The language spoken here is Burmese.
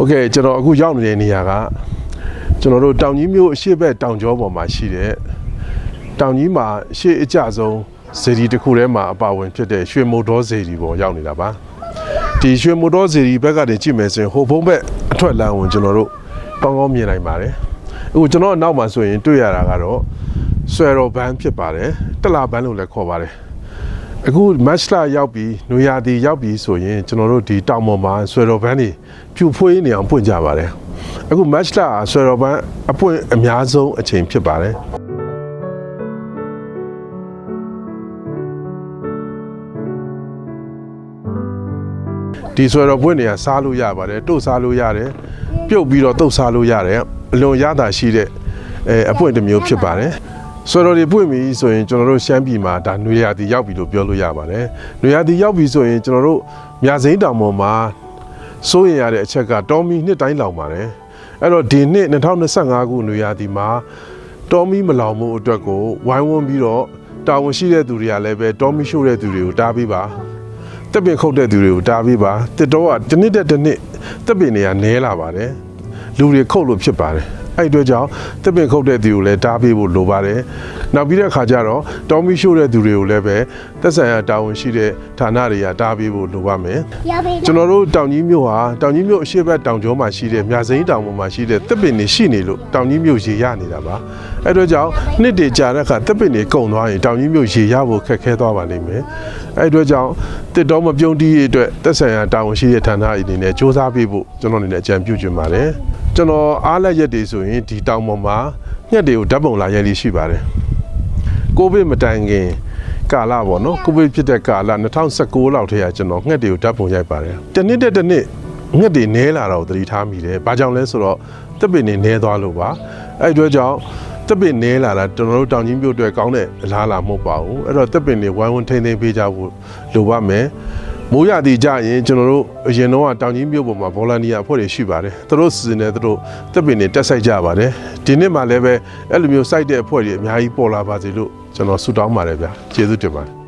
โอเคကျွန်တော်အခုရောက်နေတဲ့နေရာကကျွန်တော်တို့တောင်ကြီးမြို့အရှိတ်ဘက်တောင်ကျောပေါ်မှာရှိတဲ့တောင်ကြီးမှာရှေ့အကျဆုံးဇေဒီတစ်ခုထဲမှာအပါဝင်ဖြစ်တဲ့ရွှေမိုတော်ဇေဒီပေါ်ရောက်နေတာပါဒီရွှေမိုတော်ဇေဒီဘက်ကနေကြည့်မယ်ဆိုရင်ဟိုဘုံဘက်အထွက်လမ်းကိုကျွန်တော်တို့ကောင်းကောင်းမြင်နိုင်ပါတယ်အခုကျွန်တော်အနောက်မှာဆိုရင်တွေ့ရတာကတော့ဆွဲတော်ဘန်းဖြစ်ပါတယ်တက်လာဘန်းလို့လည်းခေါ်ပါတယ် အခုမတ်လရောက်ပြီးနွေရာသီရောက်ပြီးဆိုရင်ကျွန်တော်တို့ဒီတောင်ပေါ်မှာဆွေတော်ပန်းတွေဖြူဖွေးနေအောင်ပွင့်ကြပါတယ်အခုမတ်လဆွေတော်ပန်းအပွင့်အများဆုံးအချိန်ဖြစ်ပါတယ်ဒီဆွေတော်ပွင့်တွေကစားလို့ရပါတယ်တို့စားလို့ရတယ်ပြုတ်ပြီးတော့တုတ်စားလို့ရတယ်အလွန်ရတာရှိတဲ့အဲအပွင့်တစ်မျိုးဖြစ်ပါတယ် ဆွေတော်တွေပွင့်ပြီဆိုရင်ကျွန်တော်တို့ရှမ်းပြည်မှာဒါနွေရာသီရောက်ပြီလို့ပြောလို့ရပါတယ်နွေရာသီရောက်ပြီဆိုရင်ကျွန်တော်တို့မြစိမ်းတောင်ပေါ်မှာစိုးရင်ရတဲ့အချက်ကတော်မီနှစ်တိုင်းလောင်ပါတယ်အဲ့တော့ဒီနှစ်2025ခုနွေရာသီမှာတော်မီမလောင်မှုအတွက်ကိုဝိုင်းဝန်းပြီးတော့တာဝန်ရှိတဲ့သူတွေကလည်းပဲတော်မီရှို့တဲ့သူတွေကိုတားပြီးပါတက်ပင်ခုတ်တဲ့သူတွေကိုတားပြီးပါတစ်တော့ကတစ်နှစ်တက်တစ်နှစ်တက်ပင်တွေကနဲလာပါတယ်လူတွေခုတ်လို့ဖြစ်ပါတယ် အဲ့ဒီအတွက်ကြောင့်တက်ပင်ခုတ်တဲ့သူကိုလည်းတားပေးဖို့လိုပါတယ်နောက်ပြီးတဲ့အခါကျတော့တောင်းမီရှို့တဲ့သူတွေကိုလည်းပဲသက်ဆိုင်ရာတာဝန်ရှိတဲ့ဌာနတွေကတားပေးဖို့လိုပါမယ်ရပါကျွန်တော်တို့တောင်ကြီးမြို့ဟာတောင်ကြီးမြို့အရှိတ်ဘက်တောင်ကျောမှာရှိတဲ့မြစိမ်းတောင်ပေါ်မှာရှိတဲ့တပ်ပင်တွေရှိနေလို့တောင်ကြီးမြို့ရေရနေတာပါအဲ့တော့ကြောင့်နှစ်တည်ကြာတဲ့အခါတပ်ပင်တွေကုန်သွားရင်တောင်ကြီးမြို့ရေရဖို့ခက်ခဲသွားပါလိမ့်မယ်အဲ့ဒီအတွက်ကြောင့်တစ်တော်မပြုံးတီးရေးအတွက်သက်ဆိုင်ရာတာဝန်ရှိတဲ့ဌာနတွေအနေနဲ့စ조사ပေးဖို့ကျွန်တော်အနေနဲ့အကြံပြုချင်ပါတယ် ကျွန်တော်အားလက်ရက်တွေဆိုရင်ဒီတောင်ပေါ်မှာညက်တွေကိုဓာတ်ပုံလာရိုက်လေးရှိပါတယ်ကိုဗစ်မတိုင်ခင်ကာလပေါ့နော်ကိုဗစ်ဖြစ်တဲ့ကာလ2019လောက်ထဲကကျွန်တော်ငှက်တွေကိုဓာတ်ပုံရိုက်ပါတယ်တနစ်တဲ့တနစ်ငှက်တွေနဲလာတော့သတိထားမိတယ်ဘာကြောင့်လဲဆိုတော့တက်ပင်တွေနဲသွားလို့ပါအဲ့ဒီအတွက်ကြောင့်တက်ပင်နဲလာတာကျွန်တော်တို့တောင်ကြီးမြို့အတွက်ကောင်းတဲ့အလားအလာမဟုတ်ပါဘူးအဲ့တော့တက်ပင်တွေဝိုင်းဝန်းထိန်းသိမ်းပေးကြဖို့လိုပါမယ် မိုးရသည်ကြရင်ကျွန်တော်တို့အရင်တော့တောင်ကြီးမြို့ပေါ်မှာဗော်လန်တီယာအဖွဲ့တွေရှိပါတယ်သူတို့စီစဉ်နေသူတို့တက်ပင်တွေတက်ဆိုင်ကြပါတယ်ဒီနှစ်မှလည်းပဲအဲ့လိုမျိုးစိုက်တဲ့အဖွဲ့တွေအများကြီးပေါ်လာပါစေလို့ကျွန်တော်ဆုတောင်းပါတယ်ဗျာကျေးဇူးတင်ပါတယ်